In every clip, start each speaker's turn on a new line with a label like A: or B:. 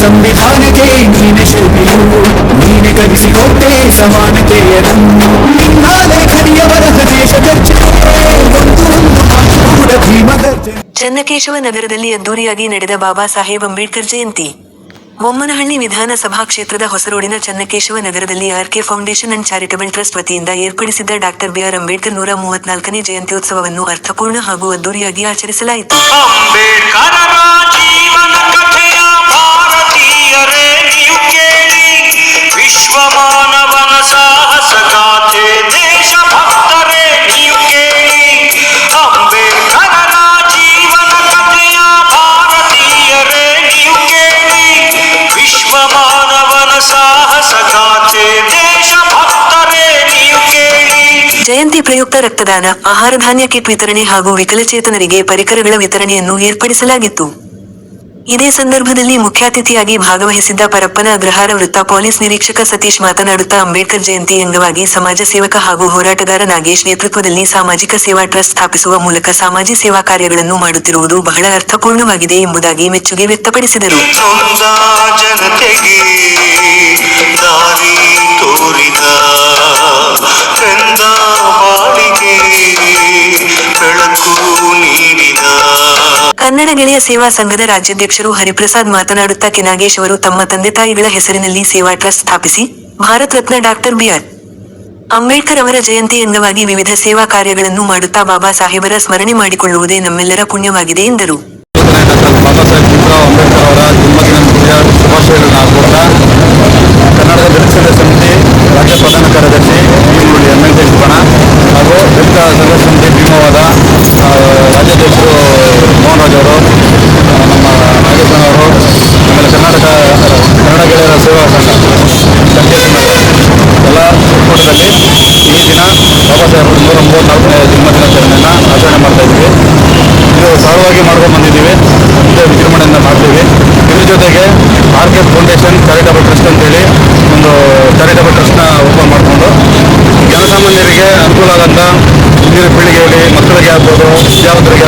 A: ಸಂವಿಧಾನಕ್ಕೆ ನೀನೆ ಶಿಲ್ಪಿಯು ನೀನೆ ಕಲಿಸಿಕೊಟ್ಟೆ ಸಮಾನತೆಯನ್ನು ನಿನ್ನ ಲೇಖನಿಯ ಬರಹ ದೇಶ ಚರ್ಚೆ ಒಂದು ಒಂದು ಮಾತು ಕೂಡ ಭೀಮಗರ್ಜನೆ
B: ಚನ್ನಕೇಶವ ನಗರದಲ್ಲಿ ಅದ್ದೂರಿಯಾಗಿ ನಡೆದ ಬಾಬಾ ಸಾಹೇಬ್ ಅಂಬೇಡ್ಕರ್ ಜಯಂತಿ. ಬೊಮ್ಮನಹಳ್ಳಿ ವಿಧಾನಸಭಾ ಕ್ಷೇತ್ರದ ಹೊಸರೋಡಿನ ಚನ್ನಕೇಶವ ನಗರದಲ್ಲಿ RK foundation and charitable trust ವತಿಯಿಂದ ಏರ್ಪಡಿಸಿದ್ದ ಡಾಕ್ಟರ್ ಬಿಆರ್ ಅಂಬೇಡ್ಕರ್ ನೂರ ಮೂವತ್ನಾಲ್ಕನೇ ಜಯಂತ್ಯೋತ್ಸವವನ್ನು ಅರ್ಥಪೂರ್ಣ ಹಾಗೂ ಅದ್ದೂರಿಯಾಗಿ ಆಚರಿಸಲಾಯಿತು. ಜಯಂತಿ ಪ್ರಯುಕ್ತ ರಕ್ತದಾನ ಆಹಾರ ಧಾನ್ಯ ಕಿಟ್ ವಿತರಣೆ ಹಾಗೂ ವಿಕಲಚೇತನರಿಗೆ ಪರಿಕರಗಳ ವಿತರಣೆಯನ್ನು ಏರ್ಪಡಿಸಲಾಗಿತ್ತು. ಇದೇ ಸಂದರ್ಭದಲ್ಲಿ ಮುಖ್ಯಾತಿಥಿಯಾಗಿ ಭಾಗವಹಿಸಿದ್ದ ಪರಪ್ಪನ ಅಗ್ರಹಾರ ವೃತ್ತ ಪೊಲೀಸ್ ನಿರೀಕ್ಷಕ ಸತೀಶ್ ಮಾತನಾಡುತ್ತಾ ಅಂಬೇಡ್ಕರ್ ಜಯಂತಿ ಅಂಗವಾಗಿ ಸಮಾಜ ಸೇವಕ ಹಾಗೂ ಹೋರಾಟಗಾರ ನಾಗೇಶ್ ನೇತೃತ್ವದಲ್ಲಿ ಸಾಮಾಜಿಕ ಸೇವಾ ಟ್ರಸ್ಟ್ ಸ್ಥಾಪಿಸುವ ಮೂಲಕ ಸಮಾಜ ಸೇವಾ ಕಾರ್ಯಗಳನ್ನು ಮಾಡುತ್ತಿರುವುದು ಬಹಳ ಅರ್ಥಪೂರ್ಣವಾಗಿದೆ ಎಂಬುದಾಗಿ ಮೆಚ್ಚುಗೆ ವ್ಯಕ್ತಪಡಿಸಿದರು. ಕನ್ನಡ ಗೆಳೆಯ ಸೇವಾ ಸಂಘದ ರಾಜ್ಯಾಧ್ಯಕ್ಷರು ಹರಿಪ್ರಸಾದ್ ಮಾತನಾಡುತ್ತಾ ಕೆನಾಗೇಶ್ ಅವರು ತಮ್ಮ ತಂದೆ ತಾಯಿಗಳ ಹೆಸರಿನಲ್ಲಿ ಸೇವಾ ಟ್ರಸ್ಟ್ ಸ್ಥಾಪಿಸಿ Bharat Ratna doctor B R Ambedkar ಅವರ ಜಯಂತಿ ಅಂಗವಾಗಿ ವಿವಿಧ ಸೇವಾ ಕಾರ್ಯಗಳನ್ನು ಮಾಡುತ್ತಾ ಬಾಬಾ ಸಾಹೇಬರ ಸ್ಮರಣೆ ಮಾಡಿಕೊಳ್ಳುವುದೇ ನಮ್ಮೆಲ್ಲರ ಪುಣ್ಯವಾಗಿದೆ ಎಂದರು.
C: otro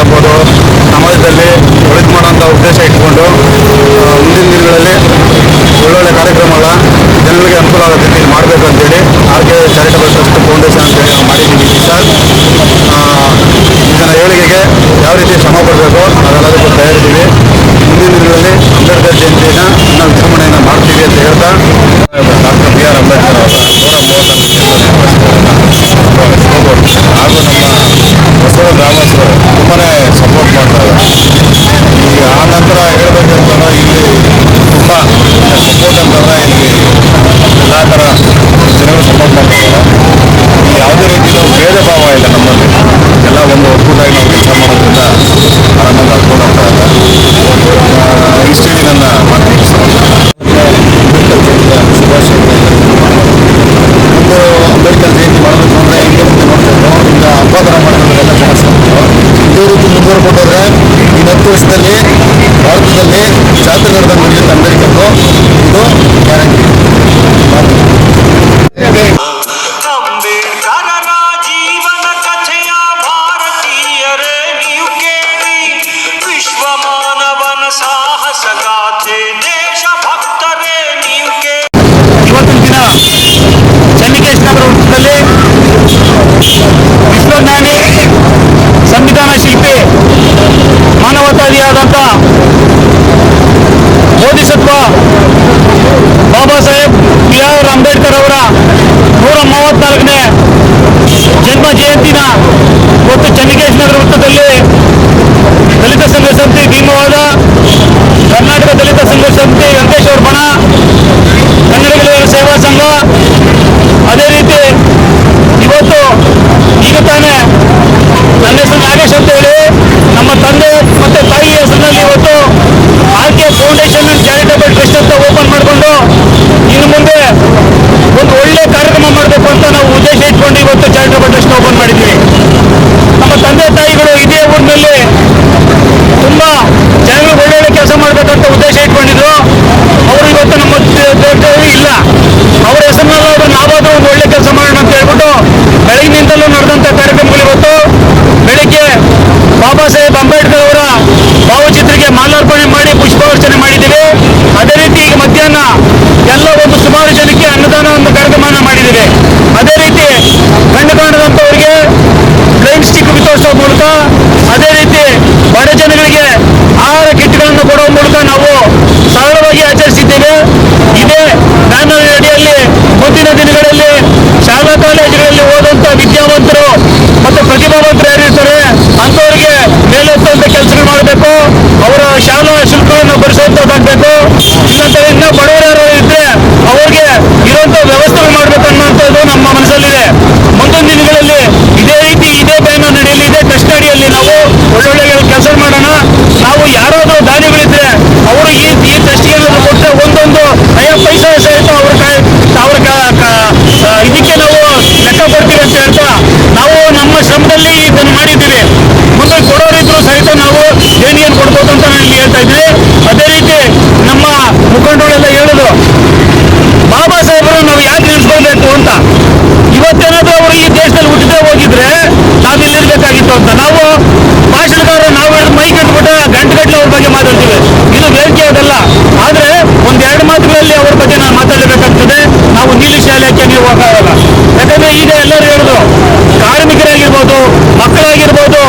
C: ಮಕ್ಕಳಾಗಿರ್ಬೋದು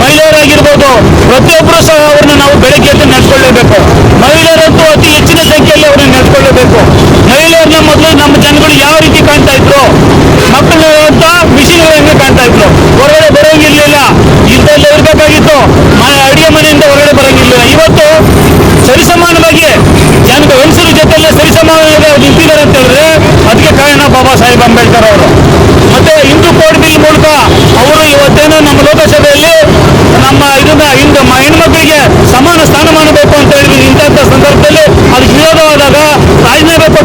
D: ಮಹಿಳೆಯರಾಗಿರ್ಬೋದು ಪ್ರತಿಯೊಬ್ಬರು ಸಹ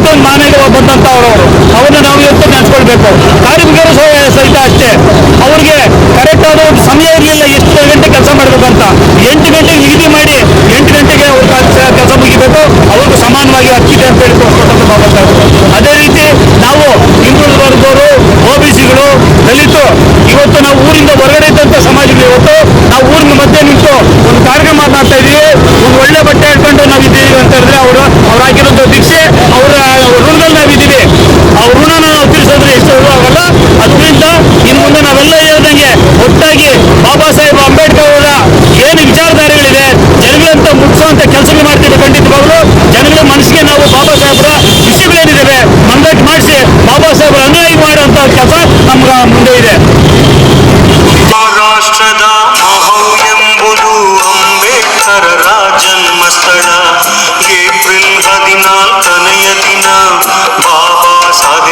D: ಕೊಟ್ಟು ಮಾನೆಗೆ ಬಂದಂತ ಅವರು ಅವ್ರನ್ನ ನಾವು ಇವತ್ತು ನೆನೆಸ್ಕೊಳ್ಬೇಕು ಕಾರ್ಮಿಕರು ಸಹ ಸಹಿತ ಅಷ್ಟೇ. ಅವ್ರಿಗೆ ಕರೆಕ್ಟ್ ಆದ ಒಂದು ಸಮಯ ಇರಲಿಲ್ಲ, ಎಷ್ಟು ಗಂಟೆ ಕೆಲಸ ಮಾಡಬೇಕಂತ ಎಂಟು ಗಂಟೆಗೆ ನಿಗದಿ ಮಾಡಿ, ಎಂಟು ಗಂಟೆಗೆ ಅವ್ರ ಕೆಲಸ ಮುಗಿಬೇಕು. ಅವ್ರಿಗೆ ಸಮಾನವಾಗಿ ಹಕ್ಕಿದೆ ಅಂತ ಹೇಳಿ ಅದೇ ರೀತಿ ನಾವು ಹಿಂದುಳಿದ ವರ್ಗದವರು ಓ ಬಿ ಸಿಗಳು ದಲಿತು, ಇವತ್ತು ನಾವು ಊರಿಂದ ಹೊರಗಡೆ ಇದ್ದಂಥ ಸಮಾಜಗಳು ಇವತ್ತು, ನಾವು ಊರಿನ ಮಧ್ಯೆ ನಿಂತು ಒಂದು ಕಾರ್ಯಕ್ರಮ ಮಾತನಾಡ್ತಾ ಇದೀವಿ. ಒಂದು ಒಳ್ಳೆ ಬಟ್ಟೆ ಹಾಕೊಂಡು ನಾವು ಇದ್ದೀವಿ ಅಂತ ಹೇಳಿದ್ರೆ ಅವರು, ಅವ್ರು ಹಾಕಿರೋದು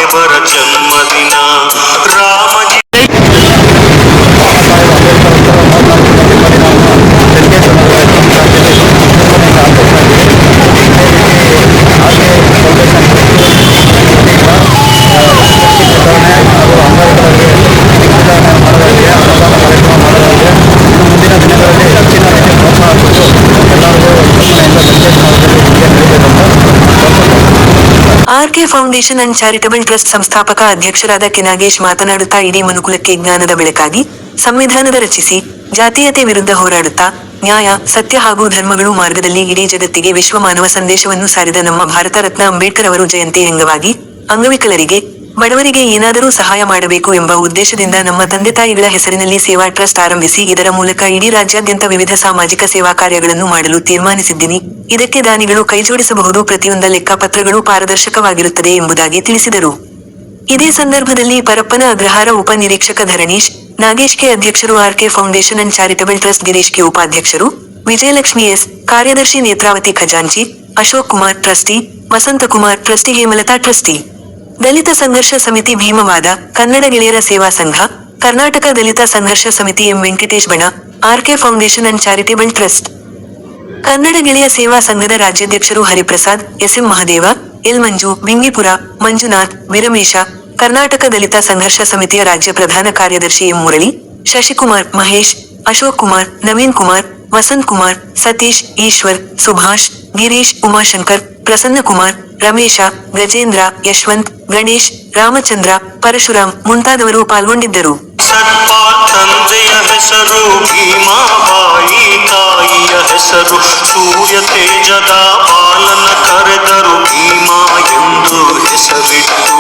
D: ಸಾಹೇಬರ
C: ಜನ್ಮದಿನ
B: RK foundation and charitable trust ಸಂಸ್ಥಾಪಕ ಅಧ್ಯಕ್ಷರಾದ ಕೆನಾಗೇಶ್ ಮಾತನಾಡುತ್ತಾ ಇಡೀ ಮನುಕುಲಕ್ಕೆ ಜ್ಞಾನದ ಬೆಳಕಾಗಿ ಸಂವಿಧಾನದ ರಚಿಸಿ, ಜಾತೀಯತೆ ವಿರುದ್ಧ ಹೋರಾಡುತ್ತಾ, ನ್ಯಾಯ, ಸತ್ಯ ಹಾಗೂ ಧರ್ಮಗಳು ಮಾರ್ಗದಲ್ಲಿ ಇಡೀ ಜಗತ್ತಿಗೆ ವಿಶ್ವ ಮಾನವ ಸಂದೇಶವನ್ನು ಸಾರಿದ ನಮ್ಮ ಭಾರತ ರತ್ನ ಅಂಬೇಡ್ಕರ್ ಅವರು ಜಯಂತಿ ಅಂಗವಾಗಿ ಅಂಗವಿಕಲರಿಗೆ ಬಡವರಿಗೆ ಏನಾದರೂ ಸಹಾಯ ಮಾಡಬೇಕು ಎಂಬ ಉದ್ದೇಶದಿಂದ ನಮ್ಮ ತಂದೆ ತಾಯಿಗಳ ಹೆಸರಿನಲ್ಲಿ ಸೇವಾ ಟ್ರಸ್ಟ್ ಆರಂಭಿಸಿ ಇದರ ಮೂಲಕ ಇಡೀ ರಾಜ್ಯಾದ್ಯಂತ ವಿವಿಧ ಸಾಮಾಜಿಕ ಸೇವಾ ಕಾರ್ಯಗಳನ್ನು ಮಾಡಲು ತೀರ್ಮಾನಿಸಿದ್ದೀನಿ. ಇದಕ್ಕೆ ದಾನಿಗಳು ಕೈಜೋಡಿಸಬಹುದು ಪ್ರತಿಯೊಂದ ಲೆಕ್ಕಪತ್ರಗಳು ಪಾರದರ್ಶಕವಾಗಿರುತ್ತದೆ ಎಂಬುದಾಗಿ ತಿಳಿಸಿದರು. ಇದೇ ಸಂದರ್ಭದಲ್ಲಿ ಪರಪ್ಪನ ಅಗ್ರಹಾರ ಉಪನಿರೀಕ್ಷಕ ಧರಣೀಶ್ ನಾಗೇಶ್ ಕೆ ಅಧ್ಯಕ್ಷರು RK foundation and charitable trust Girish K ಉಪಾಧ್ಯಕ್ಷರು ವಿಜಯಲಕ್ಷ್ಮಿ ಎಸ್, ಕಾರ್ಯದರ್ಶಿ ನೇತ್ರಾವತಿ ಖಜಾಂಚಿ, Ashok Kumar trustee, Vasanthakumar trustee, Hemalatha trustee. Dalit Sangharsha Samiti Bhimavada Kannada ಗೆಳೆಯರ ಸೇವಾ ಸಂಘ, ಕರ್ನಾಟಕ ದಲಿತ ಸಂಘರ್ಷ ಸಮಿತಿ ಎಂ ವೆಂಕಟೇಶ್ ಬಣ RK foundation and charitable trust. Kannada ಗೆಳೆಯ ಸೇವಾ ಸಂಘದ ರಾಜ್ಯಾಧ್ಯಕ್ಷರು ಹರಿಪ್ರಸಾದ್, ಎಸ್ಎಂ ಮಹದೇವ, ಎಲ್ ಮಂಜು ಬಿಂಗಿಪುರ ಮಂಜುನಾಥ್, ವಿರಮೇಶ, ಕರ್ನಾಟಕ ದಲಿತ ಸಂಘರ್ಷ ಸಮಿತಿಯ ರಾಜ್ಯ ಪ್ರಧಾನ ಕಾರ್ಯದರ್ಶಿ ಎಂ ಮುರಳಿ, ಶಶಿಕುಮಾರ್ ಮಹೇಶ್, ಅಶೋಕ್ ಕುಮಾರ್, ನವೀನ್ ಕುಮಾರ್ ವಸಂತ್ ಕುಮಾರ್ ಸತೀಶ್, ಈಶ್ವರ್, ಸುಭಾಷ್, ಗಿರೀಶ್, ಉಮಾಶಂಕರ್ ಪ್ರಸನ್ನ ಕುಮಾರ್ ರಮೇಶ, ಗಜೇಂದ್ರ, ಯಶವಂತ್, ಗಣೇಶ್, ರಾಮಚಂದ್ರ, ಪರಶುರಾಮ್ ಮುಂತಾದವರು ಪಾಲ್ಗೊಂಡಿದ್ದರು.
C: ಹೆಸರು ಭೀಮಾಬಾಯಿ ತಾಯಿಯ ಹೆಸರು, ಸೂರ್ಯ ತೇಜದ ಬಾಲನ ಕರೆದರು ಭೀಮಾ ಎಂದು ಹೆಸರಿಟ್ಟು